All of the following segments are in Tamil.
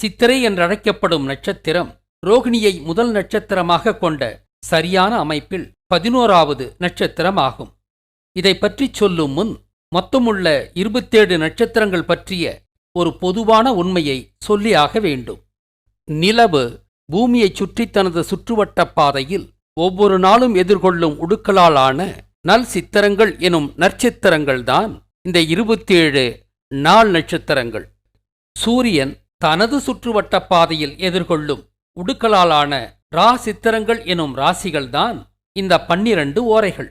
சித்திரை என்றழைக்கப்படும் நட்சத்திரம் ரோகிணியை முதல் நட்சத்திரமாக கொண்ட சரியான அமைப்பில் பதினோராவது நட்சத்திரமாகும். இதை பற்றி சொல்லும் முன் மொத்தமுள்ள இருபத்தேழு நட்சத்திரங்கள் பற்றிய ஒரு பொதுவான உண்மையை சொல்லியாக வேண்டும். நிலவு பூமியைச் சுற்றி தனது சுற்றுவட்டப் பாதையில் ஒவ்வொரு நாளும் எதிர்கொள்ளும் உடுக்களாலான நல் சித்திரங்கள் எனும் நற்சித்திரங்கள்தான் இந்த இருபத்தேழு நாள் நட்சத்திரங்கள். சூரியன் தனது சுற்றுவட்டப் பாதையில் எதிர்கொள்ளும் உடுக்களாலான ரா சித்திரங்கள் எனும் ராசிகள்தான் இந்த பன்னிரண்டு ஓரைகள்.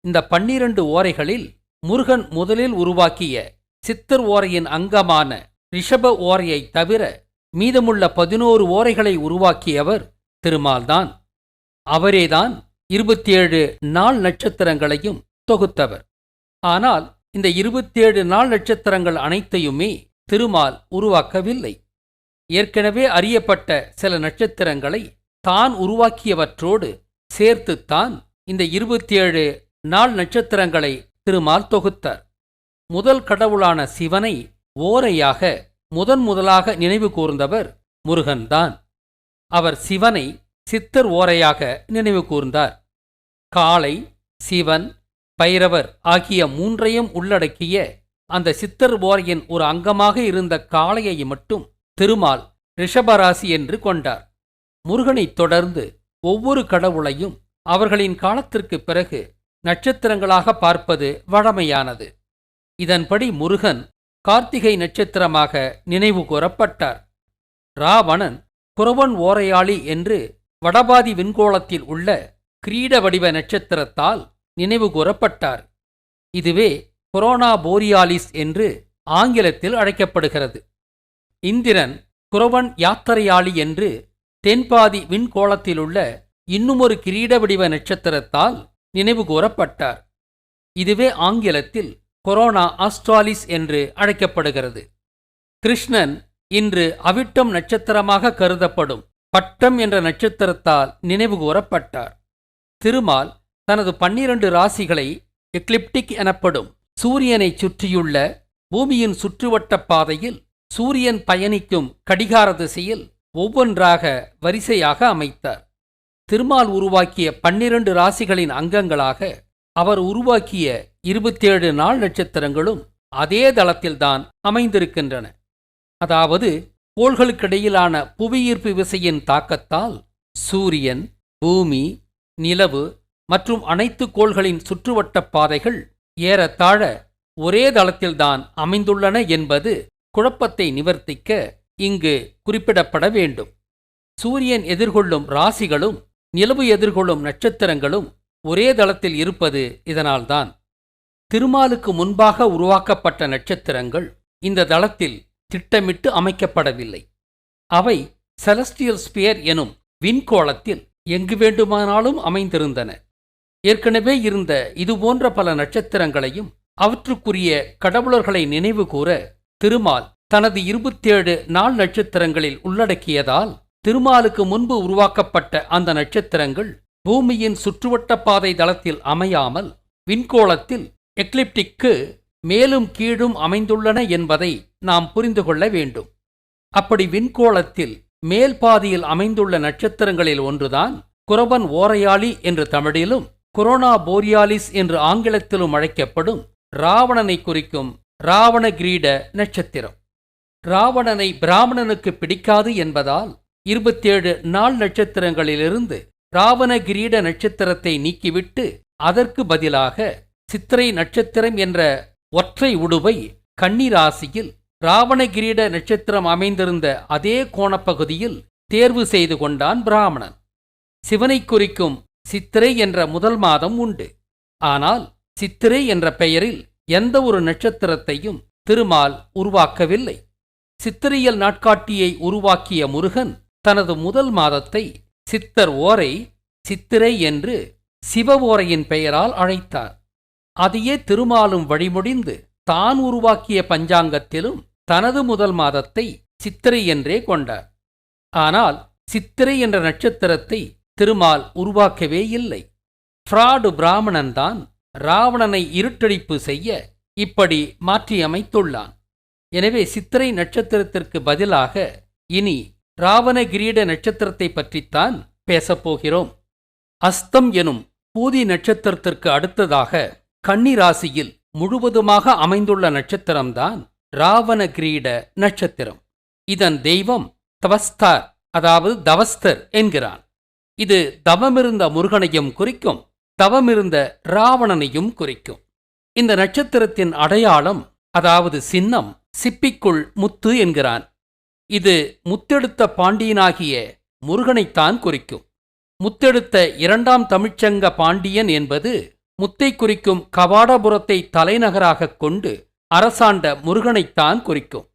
இந்த பன்னிரண்டு ஓரைகளில் முருகன் முதலில் உருவாக்கிய சித்தர் ஓரையின் அங்கமான ரிஷப ஓரையை தவிர மீதமுள்ள பதினோரு ஓரைகளை உருவாக்கியவர் திருமால்தான். அவரேதான் இருபத்தேழு நாள் நட்சத்திரங்களையும் தொகுத்தவர். ஆனால் இந்த இருபத்தேழு நாள் நட்சத்திரங்கள் அனைத்தையுமே திருமால் உருவாக்கவில்லை. ஏற்கனவே அறியப்பட்ட சில நட்சத்திரங்களை தான் உருவாக்கியவற்றோடு சேர்த்துத்தான் இந்த இருபத்தி ஏழு நாள் நட்சத்திரங்களை திருமால் தொகுத்தார். முதல் கடவுளான சிவனை ஓரையாக முதன் முதலாக நினைவு கூர்ந்தவர் முருகன்தான். அவர் சிவனை சித்தர் ஓரையாக நினைவு கூர்ந்தார். காளை சிவன் பைரவர் ஆகிய மூன்றையும் உள்ளடக்கிய அந்த சித்தர் ஓரையின் ஒரு அங்கமாக இருந்த காளையை மட்டும் திருமால் ரிஷபராசி என்று கொண்டார். முருகனைத் தொடர்ந்து ஒவ்வொரு கடவுளையும் அவர்களின் காலத்திற்குப் பிறகு நட்சத்திரங்களாக பார்ப்பது வழமையானது. இதன்படி முருகன் கார்த்திகை நட்சத்திரமாக நினைவு கூறப்பட்டார். ராவணன் குரவன் ஓரையாளி என்று வடபாதி விண்கோளத்தில் உள்ள கிரீட வடிவ நட்சத்திரத்தால் நினைவு கூறப்பட்டார். இதுவே கொரோனா போரியாலிஸ் என்று ஆங்கிலத்தில் அழைக்கப்படுகிறது. இந்திரன் குரவன் யாத்திரையாளி என்று தென்பாதி விண்கோளத்திலுள்ள இன்னுமொரு கிரீட வடிவ நட்சத்திரத்தால் நினைவு கூறப்பட்டார். இதுவே ஆங்கிலத்தில் கொரோனா ஆஸ்ட்ராலிஸ் என்று அழைக்கப்படுகிறது. கிருஷ்ணன் இன்று அவிட்டம் நட்சத்திரமாக கருதப்படும் பட்டம் என்ற நட்சத்திரத்தால் நினைவு கூறப்பட்டார். திருமால் தனது பன்னிரண்டு ராசிகளை எக்லிப்டிக் எனப்படும் சூரியனைச் சுற்றியுள்ள பூமியின் சுற்றுவட்டப் பாதையில் சூரியன் பயணிக்கும் கடிகார திசையில் ஒவ்வொன்றாக வரிசையாக அமைத்தார். திருமால் உருவாக்கிய பன்னிரண்டு ராசிகளின் அங்கங்களாக அவர் உருவாக்கிய இருபத்தேழு நாள் நட்சத்திரங்களும் அதே தளத்தில்தான் அமைந்திருக்கின்றன. அதாவது கோள்களுக்கிடையிலான புவியீர்ப்பு விசையின் தாக்கத்தால் சூரியன் பூமி நிலவு மற்றும் அனைத்து கோள்களின் சுற்றுவட்டப் பாதைகள் ஏறத்தாழ ஒரே தளத்தில்தான் அமைந்துள்ளன என்பது குழப்பத்தை நிவர்த்திக்க இங்கு குறிப்பிடப்பட வேண்டும். சூரியன் எதிர்கொள்ளும் ராசிகளும் நிலவு எதிர்கொள்ளும் நட்சத்திரங்களும் ஒரே தளத்தில் இருப்பது இதனால்தான். திருமாலுக்கு முன்பாக உருவாக்கப்பட்ட நட்சத்திரங்கள் இந்த தளத்தில் திட்டமிட்டு அமைக்கப்படவில்லை. அவை செலஸ்டியல் ஸ்பியர் எனும் விண்கோளத்தில் எங்கு வேண்டுமானாலும் அமைந்திருந்தன. ஏற்கனவே இருந்த இதுபோன்ற பல நட்சத்திரங்களையும் அவற்றுக்குரிய கடவுளர்களை நினைவு கூற திருமால் தனது இருபத்தேழு நாள் நட்சத்திரங்களில் உள்ளடக்கியதால் திருமாலுக்கு முன்பு உருவாக்கப்பட்ட அந்த நட்சத்திரங்கள் பூமியின் சுற்றுவட்ட பாதை தளத்தில் அமையாமல் விண்கோளத்தில் எக்லிப்டிக்கு மேலும் கீழும் அமைந்துள்ளன என்பதை நாம் புரிந்து கொள்ள வேண்டும். அப்படி விண்கோளத்தில் மேல் பாதியில் அமைந்துள்ள நட்சத்திரங்களில் ஒன்றுதான் குரவன் ஓரையாளி என்று தமிழிலும் கொரோனா போரியாலிஸ் என்று ஆங்கிலத்திலும் அழைக்கப்படும் ராவணனை குறிக்கும் ராவண கிரீட நட்சத்திரம். ராவணனை பிராமணனுக்கு பிடிக்காது என்பதால் இருபத்தேழு நாள் நட்சத்திரங்களிலிருந்து ராவண கிரீட நட்சத்திரத்தை நீக்கிவிட்டு அதற்கு பதிலாக சித்திரை நட்சத்திரம் என்ற ஒற்றை உடுவை கன்னிராசியில் ராவணகிரீட நட்சத்திரம் அமைந்திருந்த அதே கோணப்பகுதியில் தேர்வு செய்து கொண்டான் பிராமணன். சிவனை குறிக்கும் சித்திரை என்ற முதல் மாதம் உண்டு. ஆனால் சித்திரை என்ற பெயரில் எந்த ஒரு நட்சத்திரத்தையும் திருமால் உருவாக்கவில்லை. சித்திரையல் நாட்காட்டியை உருவாக்கிய முருகன் தனது முதல் மாதத்தை சித்தர் ஓரை சித்திரை என்று சிவ ஓரையின் பெயரால் அழைத்தார். அதையே திருமாலும் வழிமுடிந்து தான் உருவாக்கிய பஞ்சாங்கத்திலும் தனது முதல் மாதத்தை சித்திரை என்றே கொண்டார். ஆனால் சித்திரை என்ற நட்சத்திரத்தை திருமால் உருவாக்கவே இல்லை. ஃப்ராடு பிராமணன்தான் ராவணனை இருட்டடிப்பு செய்ய இப்படி மாற்றியமைத்துள்ளான். எனவே சித்திரை நட்சத்திரத்திற்கு பதிலாக இனி ராவண கிரீட நட்சத்திரத்தை பற்றித்தான் பேசப்போகிறோம். அஸ்தம் எனும் பூதி நட்சத்திரத்திற்கு அடுத்ததாக கன்னி ராசியில் முழுவதுமாக அமைந்துள்ள நட்சத்திரம்தான் ராவண கிரீட நட்சத்திரம். இதன் தெய்வம் தவஸ்தார் அதாவது தவஸ்தர் என்கிறான். இது தவமிருந்த முருகனையும் குறிக்கும் தவமிருந்த ராவணனையும் குறிக்கும். இந்த நட்சத்திரத்தின் அடையாளம் அதாவது சின்னம் சிப்பிக்குள் முத்து என்கிறான். இது முத்தெடுத்த பாண்டியனாகிய முருகனைத்தான் குறிக்கும். முத்தெடுத்த இரண்டாம் தமிழ்ச்சங்க பாண்டியன் என்பது முத்தை குறிக்கும் கவாடபுரத்தை தலைநகராகக் கொண்டு அரசாண்ட முருகனைத்தான் குறிக்கும்.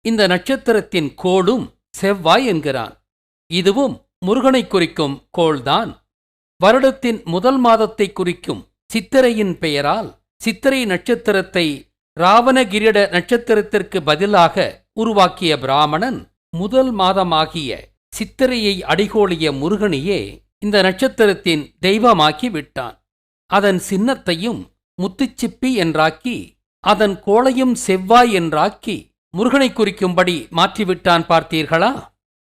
இந்த நட்சத்திரத்தின் கோளும் செவ்வாய் என்கிறான். இதுவும் முருகனை குறிக்கும் கோள்தான். வருடத்தின் முதல் மாதத்தை குறிக்கும் சித்திரையின் பெயரால் சித்திரை நட்சத்திரத்தை ராவணகிரிட நட்சத்திரத்திற்கு பதிலாக உருவாக்கிய பிராமணன் முதல் மாதமாகிய சித்திரையை அடிகோளிய முருகனையே இந்த நட்சத்திரத்தின் தெய்வமாக்கி விட்டான். அதன் சின்னத்தையும் முத்துச்சிப்பி என்றாக்கி அதன் கோளையும் செவ்வாய் என்றாக்கி முருகனை குறிக்கும்படி மாற்றிவிட்டான் பார்த்தீர்களா?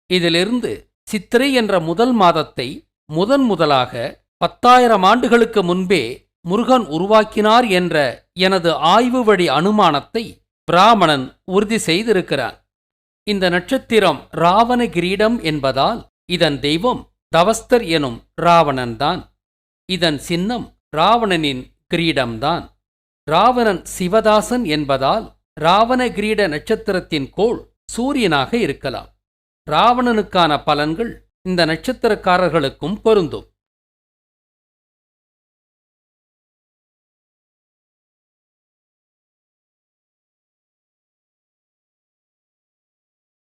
இதிலிருந்து சித்திரை என்ற முதல் மாதத்தை முதன் முதலாக பத்தாயிரம் ஆண்டுகளுக்கு முன்பே முருகன் உருவாக்கினார் என்ற எனது ஆய்வு வழி அனுமானத்தை பிராமணன் உறுதி செய்திருக்கிறான் இந்த நட்சத்திரம் ராவண கிரீடம் என்பதால் இதன் தெய்வம் தவஸ்தர் எனும் ராவணன்தான். இதன் சின்னம் ராவணனின் கிரீடம்தான். ராவணன் சிவதாசன் என்பதால் ராவண கிரீட நட்சத்திரத்தின் கோள் சூரியனாக இருக்கலாம். ராவணனுக்கான பலன்கள் இந்த நட்சத்திரக்காரர்களுக்கும் பொருந்தும்.